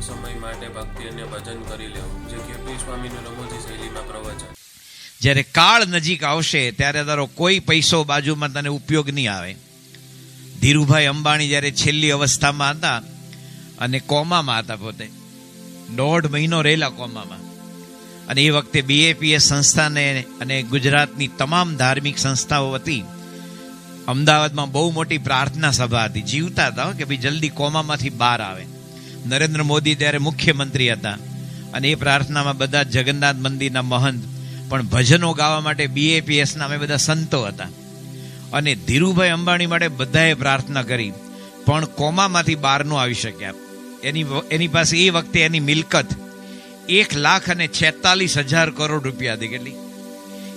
સમય માટે ભક્તિ અને ભજન કરી લેવું, જે કીર્તિ સ્વામીની રમૂજી શૈલીમાં પ્રવચન. જ્યારે કાળ નજીક આવશે, ત્યારે તારો કોઈ પૈસો બાજુમાં તને ઉપયોગ નહીં આવે. ધીરુભાઈ અંબાણી જ્યારે છેલ્લી અવસ્થામાં હતા અને કોમામાં હતા પોતે. દોઢ મહિનો રહેલા કોમામાં. અને એ વખતે બીએપીએસ સંસ્થાને અને ગુજરાતની તમામ ધાર્મિક સંસ્થાઓ હતી અમદાવાદમાં બહુ મોટી પ્રાર્થના સભા હતી. જીવતા હતા કે ભાઈ જલ્દી કોમામાંથી બહાર આવે. નરેન્દ્ર મોદી ત્યારે મુખ્યમંત્રી હતા. અને એ પ્રાર્થનામાં બધા જગન્નાથ મંદિરના મહંત પણ ભજનો ગાવા માટે બીએપીએસના અમે બધા સંતો હતા. અને ધીરુભાઈ અંબાણી માટે બધાએ પ્રાર્થના કરી. પણ કોમામાંથી બહાર ન આવી શક્યા. એની એની પાસે એ વખતે એની મિલકત એક લાખ અને છેતાલીસ હજાર કરોડ રૂપિયા હતી. કેટલી?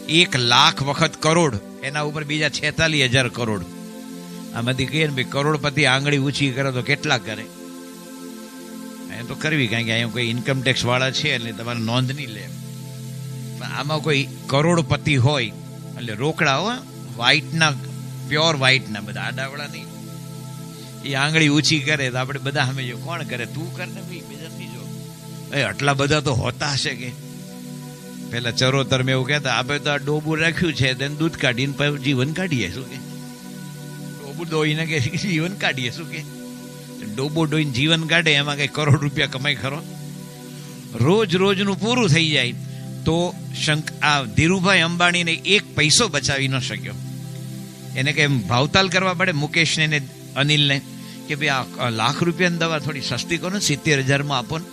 એક લાખ વખત કરોડ. એના ઉપર બીજા છેતાલીસ હજાર કરોડ. આમાંથી કહીએ ને ભાઈ કરોડપતિ આંગળી ઊંચી કરે તો કેટલા કરે? એ તો કરવી કારણ કે અહીંયા કોઈ ઇન્કમ ટેક્સ વાળા છે એટલે તમારે નોંધ નહીં લે. પણ આમાં કોઈ કરોડપતિ હોય, એટલે રોકડા હો વ્હાઈટના પ્યોર વ્હાઈટના બધા આડાવડા નહીં. એ આંગળી ઊંચી કરે તો આપણે બધા અમે જો, કોણ કરે? તું કર ને ભાઈ બીજા જો. એ આટલા બધા તો હોતા હશે કે? પેલા ચરોતર મેં એવું કહેતા, આપણે તો આ ડોબું રાખ્યું છે, તેને દૂધ કાઢીને જીવન કાઢીએ શું કે? ડોબું દોઈને કે, જીવન કાઢીએ શું કે? ડોબો ડોઈને જીવન કાઢે, એમાં કઈ કરોડ રૂપિયા કમાઈ ખરો? રોજ રોજનું પૂરું થઈ જાય તો શંક આ ધીરુભાઈ અંબાણીને એક પૈસો બચાવી ન શક્યો. એને કે ભાવતાલ કરવા પડે મુકેશને ને અનિલને કે ભાઈ આ લાખ રૂપિયાની દવા થોડી સસ્તી કરો સિત્તેર હજારમાં આપો ને.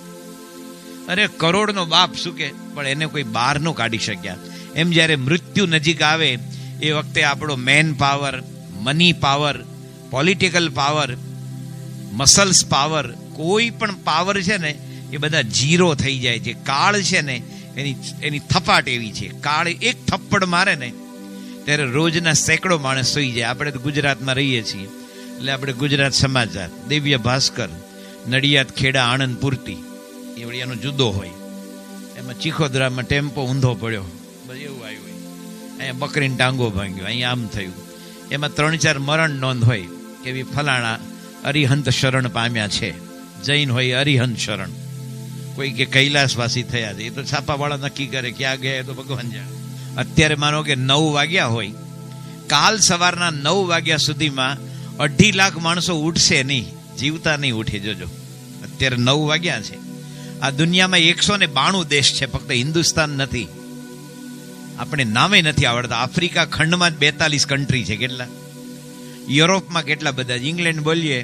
અરે કરોડનો બાપ શું કે? પણ એને કોઈ બહાર ન કાઢી શક્યા. એમ જ્યારે મૃત્યુ નજીક આવે, એ વખતે આપણો man power, money power, political power muscles power, કોઈ પણ પાવર છે ને, એ બધા જીરો થઈ જાય છે. કાળ છે ને, એની એની થપાટ એવી છે. કાળ એક થપ્પડ મારે ને, ત્યારે રોજના સેંકડો માણસ સુઈ જાય. આપણે તો ગુજરાતમાં રહીએ છીએ. એટલે આપણે ગુજરાત સમાચાર, દિવ્ય ભાસ્કર, નડિયાદ ખેડા આણંદ પૂરતી, એ વળી એનો જુદો હોય. એમાં ચીખોદરામાં ટેમ્પો ઊંધો પડ્યો. બધું એવું આવ્યું હોય. અહીંયા બકરીને ટાંગો ભાંગ્યો. અહીંયા આમ થયું. એમાં ત્રણ ચાર મરણ નોંધ હોય કે ભઈ ફલાણા અરિહંત શરણ પામ્યા છે. જૈન હોય અરિહંત શરણ. કોઈ કે કૈલાસવાસી થયા છે. એ તો છાપાવાળા નક્કી કરે ક્યાં ગયા તો ભગવાન જાણે. અત્યારે માનો કે નવ વાગ્યા હોય. કાલ સવારના નવ વાગ્યા સુધીમાં અઢી લાખ માણસો ઉઠશે નહીં. જીવતા નહીં ઉઠે. જોજો. અત્યારે નવ વાગ્યા છે. આ દુનિયામાં એકસો ને બાણું દેશ છે, ફક્ત હિન્દુસ્તાન નથી. આપણે નામે નથી આવડતા. આફ્રિકા ખંડમાં જ બેતાલીસ કન્ટ્રી છે. કેટલા? યુરોપમાં કેટલા બધા ઇંગ્લેન્ડ બોલીએ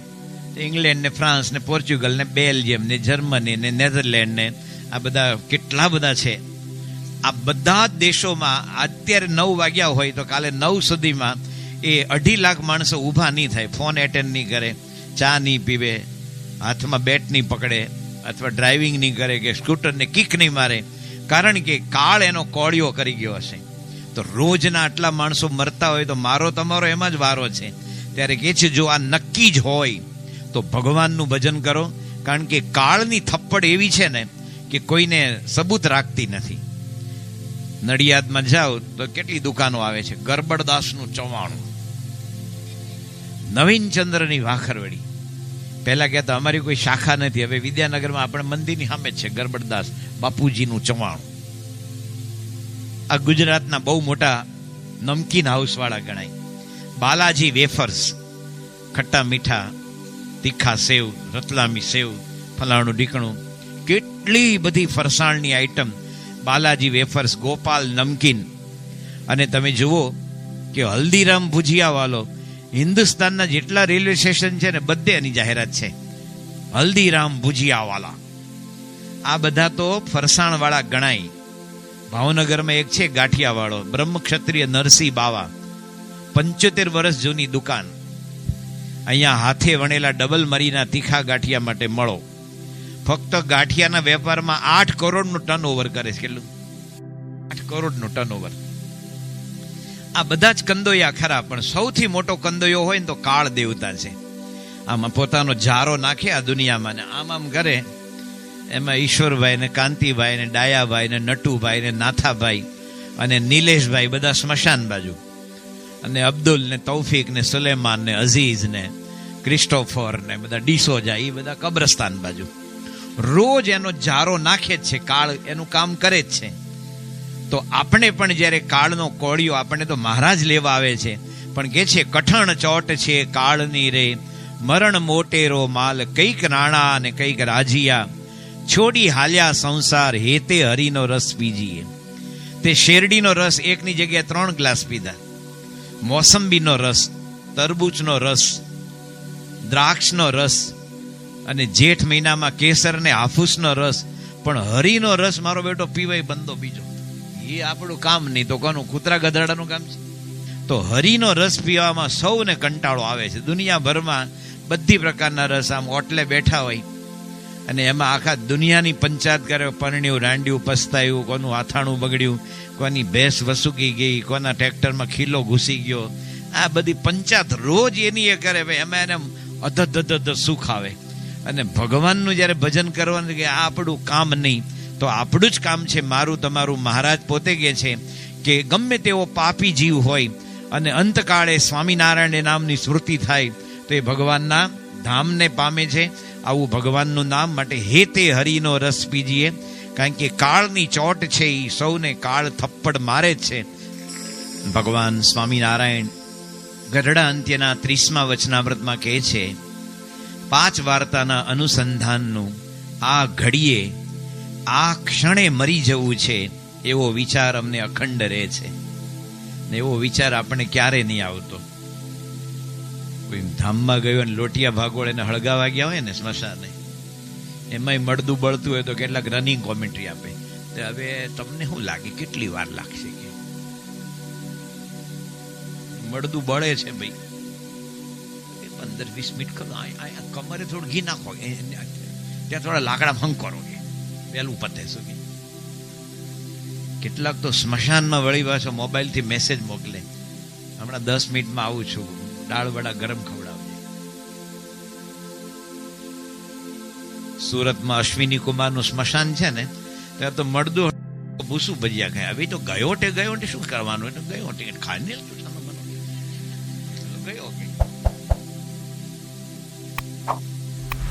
તો ઇંગ્લેન્ડ ને ફ્રાન્સ ને પોર્ચુગલ ને બેલ્જિયમ ને જર્મની ને નેધરલેન્ડ ને આ બધા કેટલા બધા છે? આ બધા દેશોમાં અત્યારે નવ વાગ્યા હોય તો કાલે નવ સુધીમાં એ અઢી લાખ માણસો ઊભા નહીં થાય. ફોન એટેન્ડ નહીં કરે, ચા નહીં પીવે, હાથમાં બેટ નહીં પકડે, અથવા ડ્રાઇવિંગ નહીં કરે કે સ્કૂટરને કિક નહીં મારે. કારણ કે કાળ એનો કોળિયો કરી ગયો હશે. તો રોજના આટલા માણસો મરતા હોય તો મારો તમારો એમાં જ વારો છે. ત્યારે કે છે, જો આ નક્કી જ હોય, તો ભગવાનનું ભજન કરો. કારણ કે કાળની થપ્પડ એવી છે ને કે કોઈને સબૂત રાખતી નથી. નડિયાદમાં જાઓ તો કેટલી દુકાનો આવે છે? ગરબડદાસનું ચવાણું. નવીનચંદ્રની વાખરવડી. પહેલા કહેતા, અમારી કોઈ શાખા નથી. હવે વિદ્યાનગરમાં આપણે મંદિરની સામે છે, ગરબડદાસ બાપુજીનું ચવાણું. આ ગુજરાતના બહુ મોટા નમકીન હાઉસવાળા ગણાય. બાલાજી વેફર્સ, ખટ્ટા મીઠા, તીખા સેવ, રતલામી સેવ, ફલાણું ઢીકણું, કેટલી બધી ફરસાણની આઈટમ બાલાજી વેફર્સ, ગોપાલ નમકીન. અને તમે જુઓ કે હલ્દીરામ ભુજિયાવાલો હિન્દુસ્તાનના જેટલા રેલવે સ્ટેશન છે ને બધે એની જાહેરાત છે. હલ્દીરામ ભુજિયાવાલા. આ બધા તો ફરસાણવાળા ગણાય. ભાવનગરમાં એક છે ગાંઠિયાવાળો બ્રહ્મ ક્ષત્રિય નરસિંહ બાવા. પંચોતેર વર્ષ જૂની દુકાન. અહીંયા હાથે વણેલા ડબલ મરીના તીખા ગાંઠિયા માટે મળો. ફક્ત ગાંઠિયાના વેપારમાં આઠ કરોડનું ટર્ન ઓવર કરે છે. કેટલું? આઠ કરોડનું ટર્ન ઓવર આ બધા જ કંદોયા ખરા, પણ સૌથી મોટો કંદોયો હોય ને તો કાળ દેવતા છે. આમાં પોતાનો જારો નાખે આ દુનિયામાં ને આમ આમ કરે. એમાં ઈશ્વરભાઈ ને કાંતિભાઈ ને ડાયાભાઈ ને નટુભાઈ ને નાથાભાઈ અને નિલેશભાઈ બધા સ્મશાન બાજુ. અને અબ્દુલ ને તૌફિક ને સુલેમાન ને અઝીઝ ને ક્રિસ્ટોફર ને બધા ડીસોજા એ બધા કબ્રસ્તાન બાજુ. રોજ એનો જારો નાખે જ છે, કાળ એનું કામ કરે જ છે. તો આપણે પણ જ્યારે કાળનો કોળિયો આપણને તો મહારાજ લેવા આવે છે, પણ કે છે, કઠણ ચોટ છે, કાળની રે, મરણ મોટેરો માલ, કંઈક રાણા અને કંઈક રાજીયા. છોડી હાલ્યા સંસાર, હેતે હરિનો રસ પીજીએ. તે શેરડીનો રસ એકની જગ્યાએ ત્રણ ગ્લાસ પીધા. મોસંબીનો રસ, તરબૂચનો રસ, દ્રાક્ષનો રસ અને જેઠ મહિનામાં કેસર ને હાફૂસનો રસ, પણ હરીનો રસ મારો બેટો પીવાય બંધો બીજો. એ આપણું કામ નહીં, તો કોનું? કૂતરા ગધાડાનું કામ છે? તો હરીનો રસ પીવામાં સૌને કંટાળો આવે છે. દુનિયાભરમાં બધી પ્રકારના રસ આમ ઓટલે બેઠા હોય. અને એમાં આખા દુનિયાની પંચાયત કરે, પરણ્યું, રાંડ્યું, પસ્તાયું, કોનું આથાણું બગડ્યું, કોની ભેંસ વસુકી ગઈ, કોના ટ્રેક્ટરમાં ખીલો ઘૂસી ગયો. આ બધી પંચાયત રોજ એની એ કરે, ભાઈ, એમાં એને અધધ અધધ સુખ આવે. અને ભગવાનનું જ્યારે ભજન કરવાનું કે આ આપણું કામ નહીં, તો આપણું જ કામ છે, મારું તમારું મહારાજ પોતે કહે છે કે ગમે તેવો પાપી જીવ હોય અને અંતકાળે સ્વામિનારાયણ નામની સ્મૃતિ થાય, તો એ ભગવાનના ધામને પામે છે આવું ભગવાનનું નામ માટે હેતે હરિનો રસ પીજીએ. કારણ કે કાળની ચોટ છે એ સૌને કાળ થપ્પડ મારે છે. ભગવાન સ્વામિનારાયણ ગઢડા અંત્યના ત્રીસમા વચનામૃતમાં કહે છે, પાંચ વાર્તાના અનુસંધાનનું આ ઘડીએ, આ ક્ષણે મરી જવું છે. એવો વિચાર અમને અખંડ રહે છે. ને એવો વિચાર આપણને ક્યારે નહીં આવતો. કોઈ ધામમાં ગયો અને લોટિયા ભાગોળ એને હળગાવા ગયા હોય ને સ્મશાને, એમાંય મળદું બળતું હોય તો કેટલાક રનિંગ કોમેન્ટ્રી આપે. તો હવે તમને શું લાગે? કેટલી વાર લાગશે કે? મળદું બળે છે ભાઈ. પંદર વીસ મિનિટ કરો. કમરે થોડું ઘી નાખો. ત્યાં થોડા લાકડા ભંગ કરો કે. વહેલું પતે કે. કેટલાક તો સ્મશાનમાં વળી પાછો મોબાઈલથી મેસેજ મોકલે. હમણાં દસ મિનિટમાં આવું છું. દાળ વડા ગરમ ખવડાવજે. સુરતમાં અશ્વિની કુમારનું સ્મશાન છે ને, ત્યાં તો મળદો ભૂસું ભજીયા ખાય. આવી તો ગયો તે ગયો તે શું કરવાનું? એટલે ગયો તે. ખાઈને શું ગયો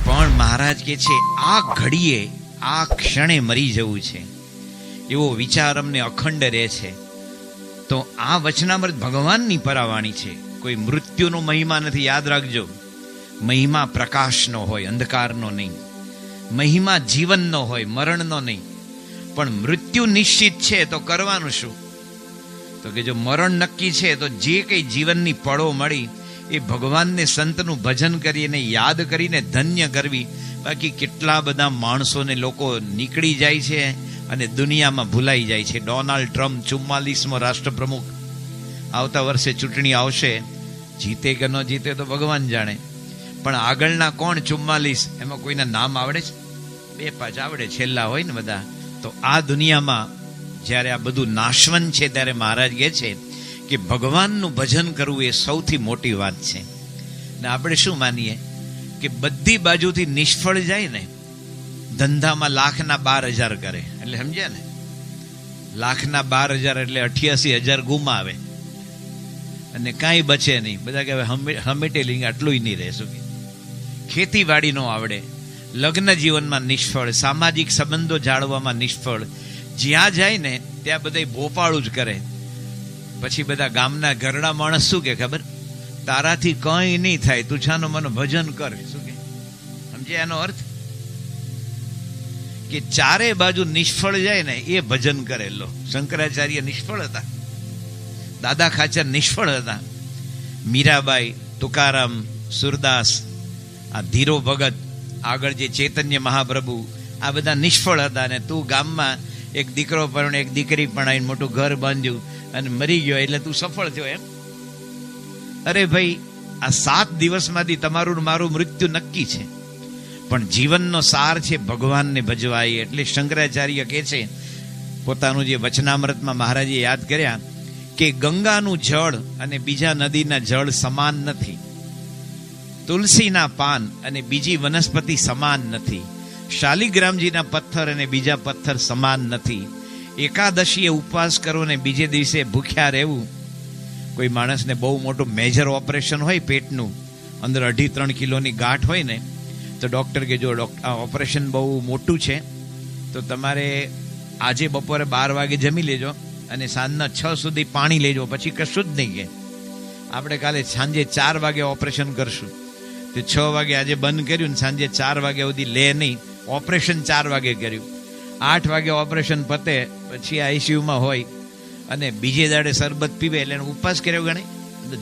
પણ મહારાજ કે છે, આ ઘડીએ, આ ક્ષણે મરી જવું છે. એવો વિચાર અમને અખંડ રહે છે. તો આ વચનામૃત ભગવાનની પરાવાણી છે. કોઈ મૃત્યુનો મહિમા નથી. યાદ રાખજો. મહિમા પ્રકાશનો હોય, અંધકારનો નહીં. મહિમા જીવનનો હોય, મરણનો નહીં. પણ મૃત્યુ નિશ્ચિત છે તો કરવાનું શું? તો કે જો મરણ નક્કી છે તો જે કંઈ જીવનની પળો મળી, એ ભગવાનને સંતનું ભજન કરીને યાદ કરીને ધન્ય કરવી. બાકી કેટલા બધા માણસોને લોકો નીકળી જાય છે અને દુનિયામાં ભૂલાઈ જાય છે. ડોનાલ્ડ ટ્રમ્પ ચુમ્માલીસમો રાષ્ટ્રપ્રમુખ. આવતા વર્ષે ચૂંટણી આવશે. જીતે કે ન જીતે તો ભગવાન જાણે. પણ આગળના કોણ ચુમ્માલીસ? એમાં કોઈના નામ આવડે છે? બે પાંચ આવડે, છેલ્લા હોય ને બધા. તો આ દુનિયામાં જ્યારે આ બધું નાશવંત છે, ત્યારે મહારાજ કહે છે કે ભગવાનનું ભજન કરવું એ સૌથી મોટી વાત છે. ને આપણે શું માનીએ? કે બધી બાજુથી નિષ્ફળ જાય ને, ધંધામાં લાખના બાર હજાર કરે. એટલે સમજ્યા ને? લાખના બાર હજાર એટલે અઠ્યાસી હજાર ગુમાવે. અને કાંઈ બચે નહીં. બધા કે હવે હમે- હમેટેલી આટલું નહીં રહે. શું ખેતીવાડી ન આવડે. લગ્ન જીવનમાં નિષ્ફળ, સામાજિક સંબંધો જાળવવામાં નિષ્ફળ. જ્યાં જાય ને, ત્યાં બધા ભોપાળું જ કરે. પછી બધા ગામના ઘરડા માણસ શું કે ખબર? તારાથી કંઈ નહીં થાય, તું મને ભજન કર. શું કે? સમજે એનો અર્થ? કે ચારે બાજુ નિષ્ફળ જાય ને, એ ભજન કરેલો. શંકરાચાર્ય નિષ્ફળ હતા. દાદા ખાચર નિષ્ફળ હતા. મીરાબાઈ, તુકારામ, સુરદાસ, આ ધીરો ભગત, આગળ જે ચૈતન્ય મહાપ્રભુ, આ બધા નિષ્ફળ હતા અને તું ગામમાં એક દીકરો પણ એક દીકરી પણ આવીને મોટું ઘર બાંધ્યું અને મરી ગયો એટલે તું સફળ થયો એમ. અરે ભાઈ, આ સાત દિવસમાંથી તમારું મારું મૃત્યુ નક્કી છે. પણ જીવનનો સાર છે ભગવાનને ભજવાય. એટલે શંકરાચાર્ય કહે છે, પોતાનું જે વચનામૃતમાં મહારાજે યાદ કર્યા કે ગંગાનું જળ અને બીજા નદીના જળ સમાન નથી. તુલસીના પાન અને બીજી વનસ્પતિ સમાન નથી. શાલિગ્રામજીના પથ્થર અને બીજા પથ્થર સમાન નથી. એકાદશીએ ઉપવાસ કરો ને બીજે દિવસે ભૂખ્યા રહેવું. કોઈ માણસને બહુ મોટું મેજર ઓપરેશન હોય પેટનું, અંદર અઢી ત્રણ કિલોની ગાંઠ હોય ને, તો ડૉક્ટર કે જો ઓપરેશન બહુ મોટું છે, તો તમારે આજે બપોરે બાર વાગે જમી લેજો. અને સાંજના છ સુધી પાણી લેજો, પછી કશું જ નહીં કે. આપણે કાલે સાંજે ચાર વાગે ઓપરેશન કરશું. તે છ વાગે આજે બંધ કર્યું ને સાંજે ચાર વાગે સુધી લે નહીં. ઓપરેશન ચાર વાગે કર્યું. આઠ વાગે ઓપરેશન પતે, પછી આઈસીયુમાં હોય. અને બીજે દાડે શરબત પીવે એટલે એને ઉપવાસ કર્યો ગણે.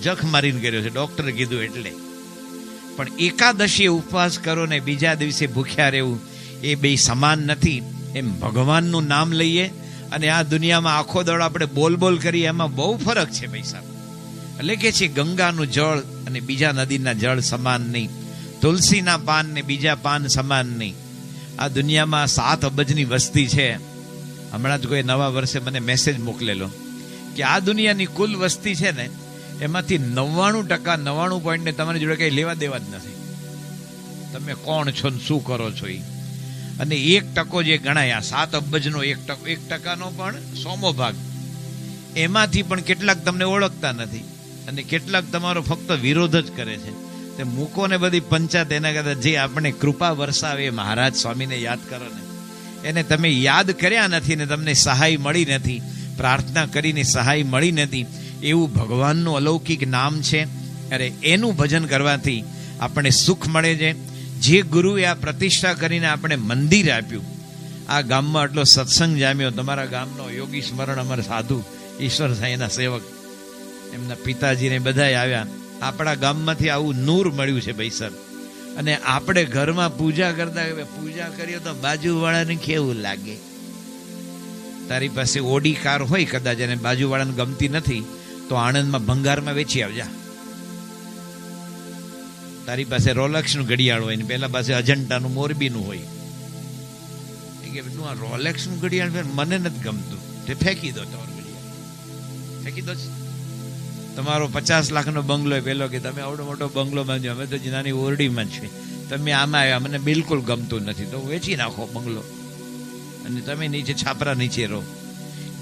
જખ મારીને કર્યો છે, ડૉક્ટરે કીધું એટલે. પણ એકાદશી ઉપવાસ કરો ને બીજા દિવસે ભૂખ્યા રહેવું એ બે સમાન નથી. એમ ભગવાનનું નામ લઈએ અને આ દુનિયામાં આખો દળ આપણે બોલ બોલ કરીએ, એમાં બહુ ફરક છે સાહેબ. એટલે કે છે, ગંગાનું જળ અને બીજા નદીના જળ સમાન નહીં. તુલસીના પાન ને બીજા પાન સમાન નહીં. આ દુનિયામાં સાત અબજની વસ્તી છે. હમણાં જ કોઈ નવા વર્ષે મને મેસેજ મોકલેલો કે આ દુનિયાની કુલ વસ્તી છે ને, એમાંથી નવ્વાણું ટકા, નવ્વાણું પોઈન્ટ ને તમારી જોડે કઈ લેવા દેવા જ નથી. તમે કોણ છો ને શું કરો છો એ અને એક ટકો જે ગણાય આ સાત અબજનો એક ટકો, એક ટકાનો પણ સોમો ભાગ. એમાંથી પણ કેટલાક તમને ઓળખતા નથી અને કેટલાક તમારો ફક્ત વિરોધ જ કરે છે. તે મૂકો ને બધી પંચાયત એના કરતા જે આપણે કૃપા વરસાવે, મહારાજ સ્વામીને યાદ કરો ને. એને તમે યાદ કર્યા નથી ને તમને સહાય મળી નથી, પ્રાર્થના કરીને સહાય મળી નથી, એવું ભગવાનનું અલૌકિક નામ છે. અરે એનું ભજન કરવાથી આપણને સુખ મળે છે જે ગુરુએ આ પ્રતિષ્ઠા કરીને આપણે મંદિર આપ્યું, આ ગામમાં આટલો સત્સંગ જામ્યો, તમારા ગામનો યોગી સ્મરણ અમર સાધુ, ઈશ્વર સાંઈના સેવક. એમના પિતાજીને બધાય આવ્યા. આપણા ગામમાંથી આવું નૂર મળ્યું છે ભાઈ સર અને આપણે ઘરમાં પૂજા કરતા પૂજા કરીએ તો બાજુવાળાને કેવું લાગે? તારી પાસે ઓડી કાર હોય કદાચ અને બાજુવાળાને ગમતી નથી, તો આણંદમાં ભંગારમાં વેચી આવજા. તારી પાસે રોલેક્સનું ઘડિયાળ હોય ને પેલા પાસે અજંટાનું, મોરબીનું હોય. એ કે તું આ રોલેક્સનું ઘડિયાળ મને નથી ગમતું. તે ફેંકી દો તમારું ઘડિયાળ. ફેંકી દો તમારો પચાસ લાખનો બંગલો પેલો કે તમે આવડો મોટો બંગલો બાંધ્યો અમે તો નાની ઓરડીમાં જ છે તમે આમાં આવ્યા, મને બિલકુલ ગમતું નથી. તો વેચી નાખો બંગલો. અને તમે નીચે છાપરા નીચે રહો.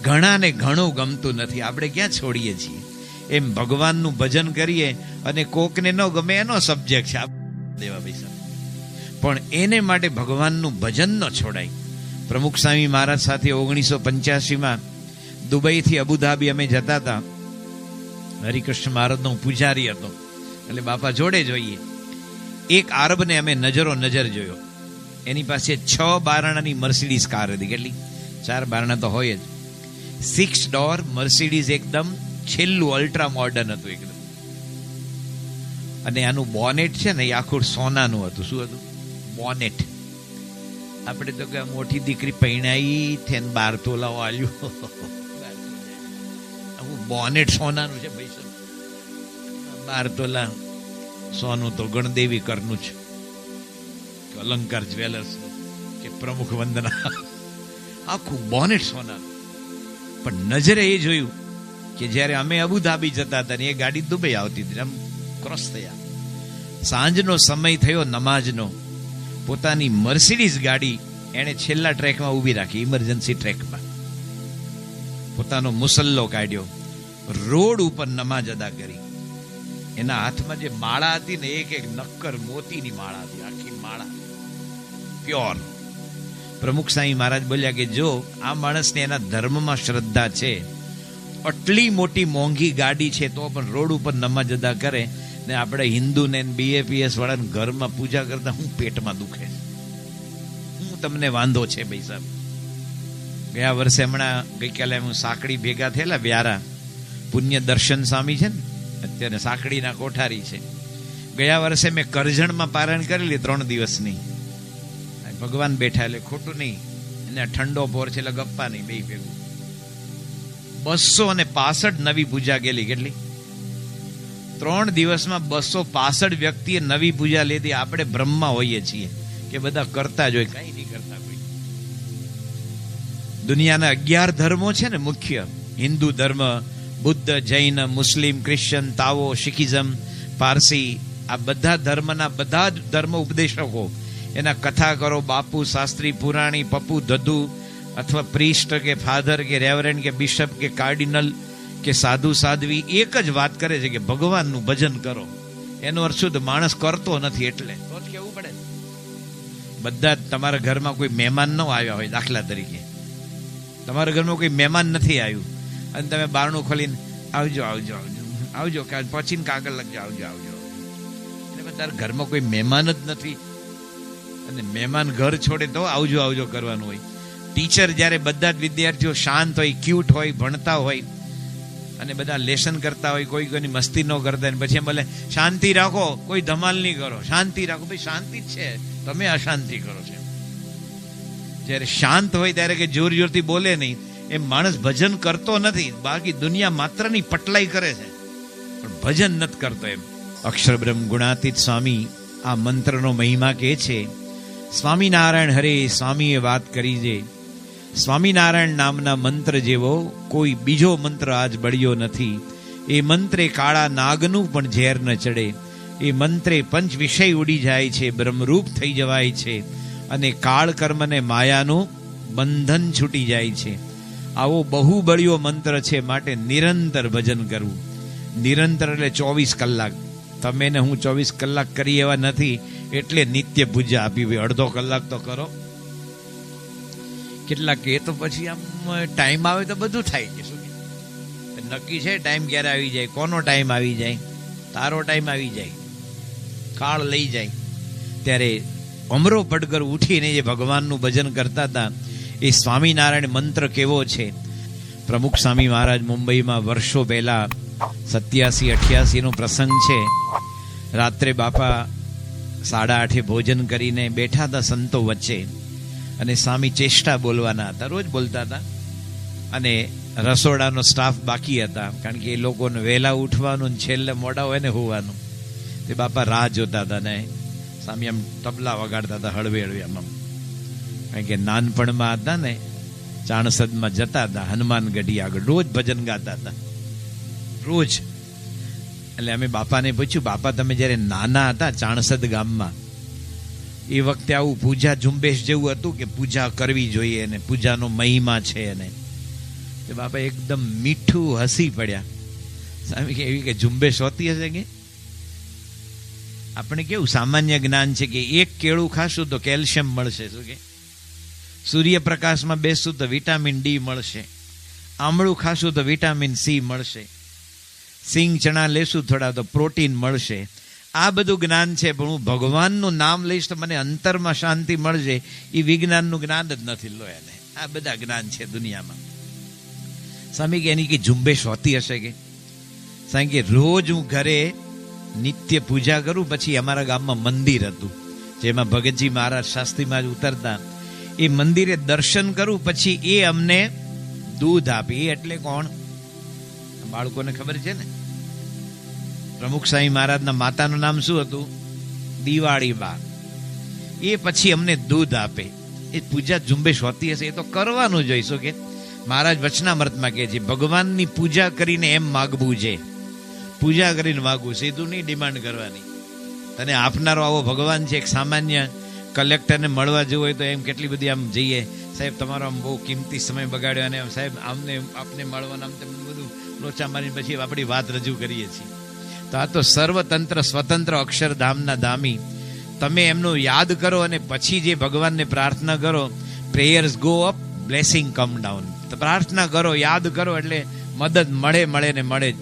ઘણાને ઘણું ગમતું નથી. આપણે ક્યાં છોડીએ છીએ? એમ ભગવાનનું ભજન કરીએ અને કોકને ન ગમે એનો સબ્જેક્ટ છે. આ દેવા પૈસા. પણ એને માટે ભગવાનનું ભજન ન છોડાય. પ્રમુખ સ્વામી મહારાજ સાથે ઓગણીસો પંચ્યાસીમાં દુબઈથી અબુધાબી અમે જતા હતા. હરિકૃષ્ણ મહારાજનો પૂજારી હતો. એટલે બાપા જોડે જોઈએ એક આરબને અમે નજરો નજર જોયો. એની પાસે છ બારણાની મર્સિડીઝ કાર હતી. કેટલી? ચાર બારણા તો હોય જ. સિક્સ ડોર મર્સિડીઝ એકદમ છેલ્લું અલ્ટ્રા મોડર્ન હતું એકદમ અને આનું બોનેટ છે ને, એ આખું સોનાનું હતું. શું હતું? બોનેટ આપણે તો કે મોટી દીકરી પૈણાઈ થેન બાર તોલાઓ આલ્યું. આવું બોનેટ સોનાનું છે ભાઈ બાર તોલા સોનું તો ગણદેવી કરનું છે અલંકાર જ્વેલર્સ કે પ્રમુખ વંદના. આખું બોનેટ સોનાનું. પણ નજરે એ જોયું કે જ્યારે અમે અબુધાબી જતા હતા એ ગાડી દુબઈ આવતી હતી આમ ક્રોસ થયા. સાંજનો સમય થયો નમાજનો પોતાની મર્સિડીઝ ગાડી એણે છેલ્લા ટ્રેકમાં ઊભી રાખી ઇમરજન્સી ટ્રેકમાં. પોતાનો મુસલ્લો કાઢ્યો. રોડ ઉપર નમાજ અદા કરી. એના હાથમાં જે માળા હતી ને, એક એક નક્કર મોતીની માળા હતી, આખી માળા. પ્યોર પ્રમુખ સાંઈ મહારાજ બોલ્યા કે જો આ માણસને એના ધર્મમાં શ્રદ્ધા છે આટલી મોટી મોંઘી ગાડી છે, તો પણ રોડ ઉપર નમાજ અદા કરે ને આપણે હિન્દુ ને બીએપીએસ વાળાને ઘરમાં પૂજા કરતા હું પેટમાં દુખે હું તમને વાંધો છે ભાઈ સાહેબ. ગયા વર્ષે હમણાં ગઈકાલે હું સાંકડી ભેગા થયેલા વ્યારા. પુણ્ય દર્શન સ્વામી છે ને, અત્યારે સાંકડીના કોઠારી છે. ગયા વર્ષે મેં કરજણમાં પારણ કરેલી ત્રણ દિવસની. ભગવાન બેઠા એટલે ખોટું નહીં. અને ઠંડો ભોર છે એટલે ગપ્પા નહીં બે ભેગું. બસો અને પાસઠ નવી પૂજા ગયેલી. કેટલી? ત્રણ દિવસમાં બસો પાસઠ વ્યક્તિએ નવી પૂજા લીધી. આપણે બ્રહ્મા હોઈએ છીએ કે બધા કરતા જ હોય. કઈ નહીં કરતા કોઈ. દુનિયાના અગિયાર ધર્મો છે ને મુખ્ય. હિન્દુ ધર્મ, બુદ્ધ, જૈન, મુસ્લિમ, ક્રિશ્ચન, તાવો, શીખિઝમ, પારસી, આ બધા ધર્મના બધા જ ધર્મ ઉપદેશકો. એના કથા કરો, બાપુ, શાસ્ત્રી, પુરાણી, પપ્પુ દધુ અથવા પ્રિસ્ટ કે ફાધર કે રેવરેન્ડ કે બિશપ કે કાર્ડિનલ કે સાધુ સાધ્વી, એક જ વાત કરે છે કે ભગવાનનું ભજન કરો. એનો અર્થ શું? માણસ કરતો નથી એટલે. કેવું પડે? બધા તમારા ઘરમાં કોઈ મહેમાન ન આવ્યા હોય દાખલા તરીકે. તમારા ઘરમાં કોઈ મહેમાન નથી આવ્યું. અને તમે બારણું ખોલીને, આવજો આવજો આવજો આવજો પછીને કાગળ લખજો, આવજો આવજો. એટલે તારા ઘરમાં કોઈ મહેમાન જ નથી. અને મહેમાન ઘર છોડે તો આવજો આવજો કરવાનું હોય. ટીચર જ્યારે બધા જ વિદ્યાર્થીઓ શાંત હોય ક્યુટ હોય, ભણતા હોય અને બધા લેસન કરતા હોય, કોઈ કોઈની મસ્તી ન કરતા પછી એમ બોલે, શાંતિ રાખો, કોઈ ધમાલ નહીં કરો, શાંતિ રાખો. ભાઈ, શાંતિ જ છે. તમે અશાંતિ કરો છો જ્યારે શાંત હોય ત્યારે કે જોર જોરથી બોલે નહીં, એમ માણસ ભજન કરતો નથી, બાકી દુનિયા માત્રની પટલાઈ કરે છે. પણ ભજન નથી કરતો એમ. અક્ષર બ્રહ્મ ગુણાતીત સ્વામી આ મંત્રનો મહિમા કે છે, સ્વામિનારાયણ હરે, સ્વામીએ વાત કરી છે. સ્વામિનારાયણ નામના મંત્ર જેવો કોઈ બીજો મંત્ર આજ બળ્યો નથી. એ મંત્રે કાળા નાગનું પણ ઝેર ન ચડે. એ મંત્રે પંચ વિષય ઉડી જાય છે, બ્રહ્મરૂપ થઈ જવાય છે અને કાળ કર્મને માયાનું બંધન છૂટી જાય છે. આવો બહુ બળ્યો મંત્ર છે માટે નિરંતર ભજન કરવું. નિરંતર એટલે ચોવીસ કલાક. તમે ને હું ચોવીસ કલાક કરી એવા નથી, એટલે નિત્ય પૂજા આપી. હોય અડધો કલાક તો કરો. કેટલાક એ તો પછી આમ ટાઈમ આવે તો બધું થાય છે, શું નક્કી છે ટાઈમ ક્યારે આવી જાય? કોનો ટાઈમ આવી જાય? તારો ટાઈમ આવી જાય. કાળ લઈ જાય. ત્યારે અમરો પડકર ઉઠીને જે ભગવાનનું ભજન કરતા હતા, એ સ્વામિનારાયણ મંત્ર કેવો છે? પ્રમુખ સ્વામી મહારાજ મુંબઈમાં વર્ષો પહેલા સત્યાસી, અઠ્યાસી નો પ્રસંગ છે. રાત્રે બાપા સાડા આઠે ભોજન કરીને બેઠા હતા સંતો વચ્ચે. અને સ્વામી ચેષ્ટા બોલવાના હતા, રોજ બોલતા હતા. અને રસોડાનો સ્ટાફ બાકી હતા, કારણ કે એ લોકોને વહેલા ઉઠવાનું છેલ્લે મોડા હોય ને હોવાનું. તે બાપા રાહ જોતા હતા ને, સ્વામી આમ તબલા વગાડતા હતા હળવે હળવે આમ. કારણ કે નાનપણમાં હતા ને, ચાણસદમાં જતા હતા હનુમાન ગઢી આગળ રોજ ભજન ગાતા હતા. રોજ. એટલે અમે બાપાને પૂછ્યું, બાપા, તમે જ્યારે નાના હતા ચાણસદ ગામમાં એ વખતે આવું પૂજા ઝુંબેશ જેવું હતું કે પૂજા કરવી જોઈએ અને પૂજાનો મહિમા છે એને તો બાપા એકદમ મીઠું હસી પડ્યા. સ્વામી કે એવી કે ઝુંબેશ હોતી હશે કે? આપણે કેવું સામાન્ય જ્ઞાન છે કે એક કેળું ખાશું તો કેલ્શિયમ મળશે, શું કે? સૂર્યપ્રકાશમાં બેસશું તો વિટામિન ડી મળશે. આમળું ખાશું તો વિટામિન સી મળશે. સિંગ ચણા લેશું થોડા તો પ્રોટીન મળશે. આ બધું જ્ઞાન છે, પણ હું ભગવાનનું નામ લઈશ તો મને અંતરમાં શાંતિ મળશે. એ વિજ્ઞાનનું જ્ઞાન જ નથી લો એને. આ બધા જ્ઞાન છે દુનિયામાં. સ્વામી કે એની કે ઝુંબેશ હોતી હશે કે? સ્વામી કે રોજ હું ઘરે નિત્ય પૂજા કરું, પછી અમારા ગામમાં મંદિર હતું, જેમાં ભગતજી મહારાજ શાસ્ત્રીમાં જ ઉતરતા. એ મંદિરે દર્શન કરું, પછી એ અમને દૂધ આપે. એટલે કોણ? બાળકોને ખબર છે ને? પ્રમુખ સ્વામી મહારાજના માતાનું નામ શું હતું? દિવાળી બા એ પછી અમને દૂધ આપે. એ પૂજા ઝુંબેશ હોતી હશે, એ તો કરવાનું જોઈશું કે? મહારાજ વચનામૃતમાં કહે છે, ભગવાનની પૂજા કરીને એમ માગવું છે. પૂજા કરીને માગવું, સીધું નહીં, ડિમાન્ડ કરવાની. તને આપનારો આવો ભગવાન છે, એક સામાન્ય કલેક્ટરને મળવા જવું હોય તો એમ કેટલી બધી આમ જઈએ. સાહેબ, તમારો આમ બહુ કિંમતી સમય બગાડ્યો અને સાહેબ, આમને, આપને મળવાના આમ તેમ બધું લોચા મારીને પછી આપણી વાત રજૂ કરીએ છીએ. તો આ તો સર્વતંત્ર સ્વતંત્ર અક્ષરધામના ધામી તમે એમનું યાદ કરો અને પછી જે ભગવાનને પ્રાર્થના કરો prayers go up blessing come down તો પ્રાર્થના કરો, યાદ કરો એટલે મદદ મળે મળે ને મળે જ.